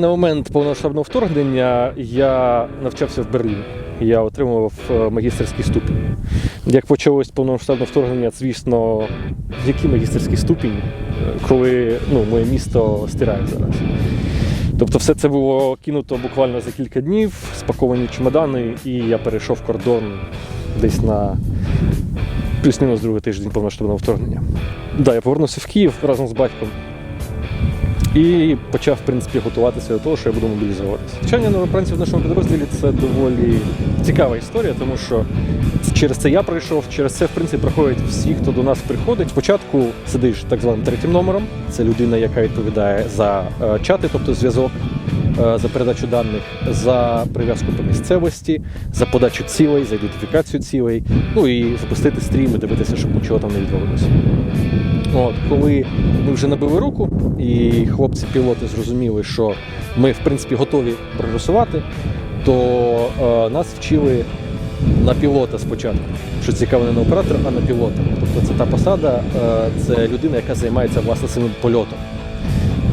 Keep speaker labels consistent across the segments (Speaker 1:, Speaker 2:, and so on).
Speaker 1: На момент повномасштабного вторгнення я навчався в Берліні. Я отримував е, магістерський ступінь. Як почалось повномасштабне вторгнення, звісно, який магістерський ступінь, е, коли ну, моє місто стирає зараз. Тобто все це було кинуто буквально за кілька днів, спаковані чемодани, і я перейшов кордон десь на плюс-мінус другий тиждень повномасштабного вторгнення. Да, я повернувся в Київ разом з батьком. І почав, в принципі, готуватися до того, що я буду мобілізовуватися. Навчання новобранців в нашому підрозділі це доволі цікава історія, тому що через це я пройшов, через це, в принципі, проходять всі, хто до нас приходить. Спочатку сидиш так званим третім номером. Це людина, яка відповідає за е, чати, тобто зв'язок, е, за передачу даних, за прив'язку по місцевості, за подачу цілей, за ідентифікацію цілей, ну і запустити стрім і дивитися, щоб нічого там не відвалилося. От, коли ми вже набили руку, і хлопці-пілоти зрозуміли, що ми, в принципі, готові прогресувати, то е, нас вчили на пілота спочатку. Що цікаво, не на оператора, а на пілота. Тобто це та посада, е, це людина, яка займається власне самим польотом.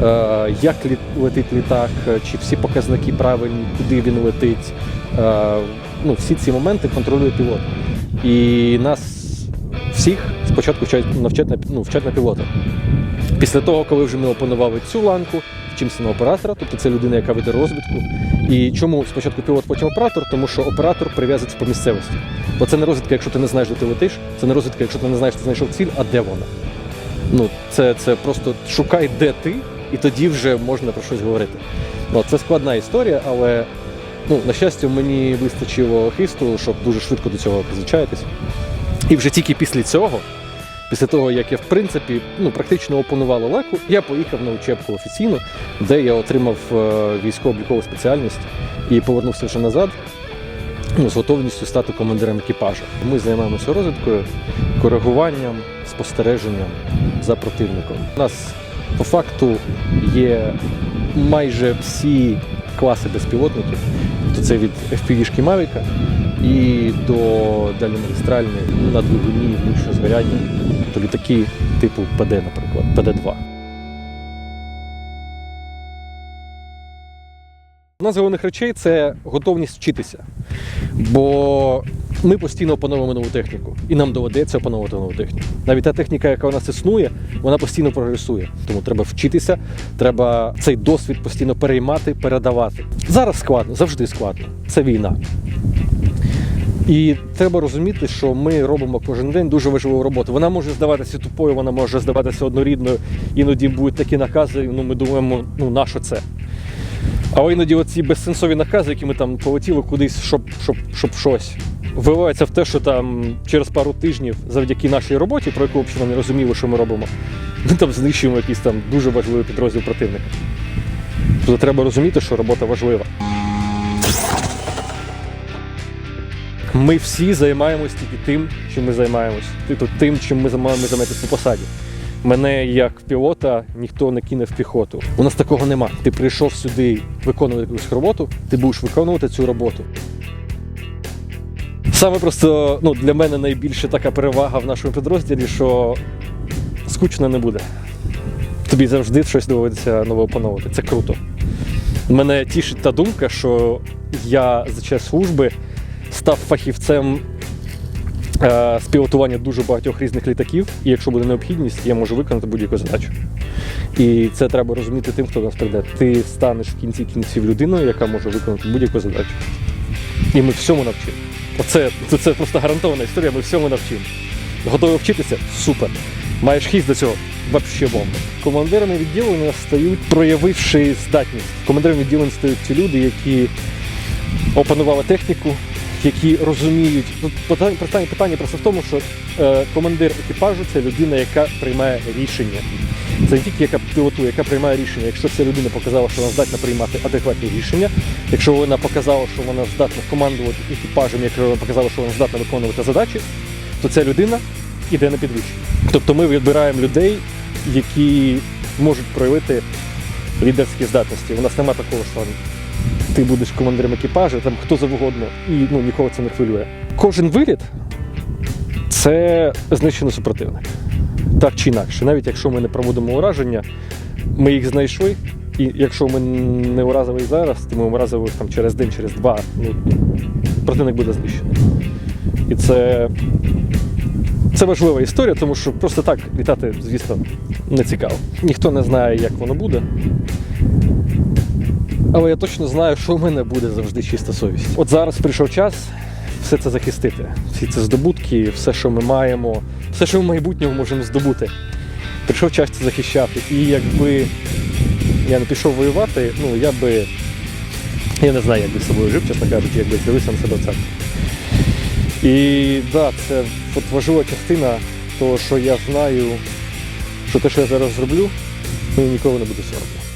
Speaker 1: Е, як летить літак, е, чи всі показники правильні, куди він летить. Е, ну, всі ці моменти контролює пілот. І нас всіх спочатку вчать, навчать на, ну, вчать на пілота. Після того, коли вже ми опанували цю ланку, вчимося на оператора, тобто це людина, яка веде розвідку. І чому спочатку пілот, потім оператор? Тому що оператор прив'язується по місцевості. Бо це не розвідка, якщо ти не знаєш, де ти летиш, це не розвідка, якщо ти не знаєш, ти знайшов ціль, а де вона. Ну, це, це просто шукай, де ти, і тоді вже можна про щось говорити. Ну, це складна історія, але ну, на щастя, мені вистачило хисту, щоб дуже швидко до цього призвичаїтись. І вже тільки після цього, після того, як я в принципі ну, практично опанував леку, я поїхав на учебку офіційно, де я отримав е, військово-облікову спеціальність і повернувся вже назад ну, з готовністю стати командиром екіпажу. Ми займаємося розвідкою, коригуванням, спостереженням за противником. У нас по факту є майже всі класи безпілотників. Тобто це від FPV-шки Mavic і до дальньомагістральної на двигуні внутрішнього згоряння, тобто літаки типу ПД, наприклад, ПД-2. Одна з головних речей це готовність вчитися. Бо ми постійно опановуємо нову техніку, і нам доведеться опановувати нову техніку. Навіть та техніка, яка у нас існує, вона постійно прогресує. Тому треба вчитися, треба цей досвід постійно переймати, передавати. Зараз складно, завжди складно. Це війна. І треба розуміти, що ми робимо кожен день дуже важливу роботу. Вона може здаватися тупою, вона може здаватися однорідною. Іноді будуть такі накази. Ну ми думаємо, ну на що це? А іноді оці безсенсові накази, які ми там полетіли кудись, щоб, щоб, щоб щось. Виливається в те, що там через пару тижнів, завдяки нашій роботі, про яку взагалі не розуміли, що ми робимо, ми там знищуємо якийсь там дуже важливий підрозділ противника. Тобто треба розуміти, що робота важлива. Ми всі займаємось тільки тим, чим ми займаємось. Тобто тим, чим ми маємо займатися по посаді. Мене як пілота ніхто не кине в піхоту. У нас такого нема. Ти прийшов сюди виконувати якусь роботу, ти будеш виконувати цю роботу. Саме просто ну, для мене найбільша така перевага в нашому підрозділі, що скучно не буде. Тобі завжди щось доводиться нове опановувати. Це круто. Мене тішить та думка, що я за час служби став фахівцем е, з пілотування дуже багатьох різних літаків, і якщо буде необхідність, я можу виконати будь-яку задачу. І це треба розуміти тим, хто до нас прийде. Ти станеш в кінці кінців людиною, яка може виконати будь-яку задачу. І ми всьому навчимо. Оце це, це просто гарантована історія, ми всьому навчимо. Готові вчитися? Супер. Маєш хіст до цього? Вообще бомба. Командирами відділення стають, проявивши здатність. Командирами відділення стають ті люди, які опанували техніку, які розуміють. Питання, питання, питання просто в тому, що е, командир екіпажу це людина, яка приймає рішення. Це не тільки яка пілотує, яка приймає рішення. Якщо ця людина показала, що вона здатна приймати адекватні рішення, якщо вона показала, що вона здатна командувати екіпажем, якщо вона показала, що вона здатна виконувати задачі, то ця людина йде на підвищення. Тобто ми відбираємо людей, які можуть проявити лідерські здатності. У нас немає такого, що ти будеш командиром екіпажу, там хто завгодно, і ну, нікого це не хвилює. Кожен виліт це знищений супротивник. Так чи інакше, навіть якщо ми не проводимо ураження, ми їх знайшли, І якщо ми не уразовий зараз, то ми уразовий там через день, через два. Ну, противник буде знищений. І це, це важлива історія, тому що просто так літати, звісно, не цікаво. Ніхто не знає, як воно буде. Але я точно знаю, що в мене буде завжди чиста совість. От зараз прийшов час все це захистити. Всі ці здобутки, все, що ми маємо, все, що в майбутньому можемо здобути. Прийшов час це захищати. І якби я не пішов воювати, ну я би. Я не знаю, як би з собою жив, чесно кажучи, якби дивився на себе в церкві. І так, да, це от важлива частина того, що я знаю, що те, що я зараз зроблю, мені ніколи не буде соромно.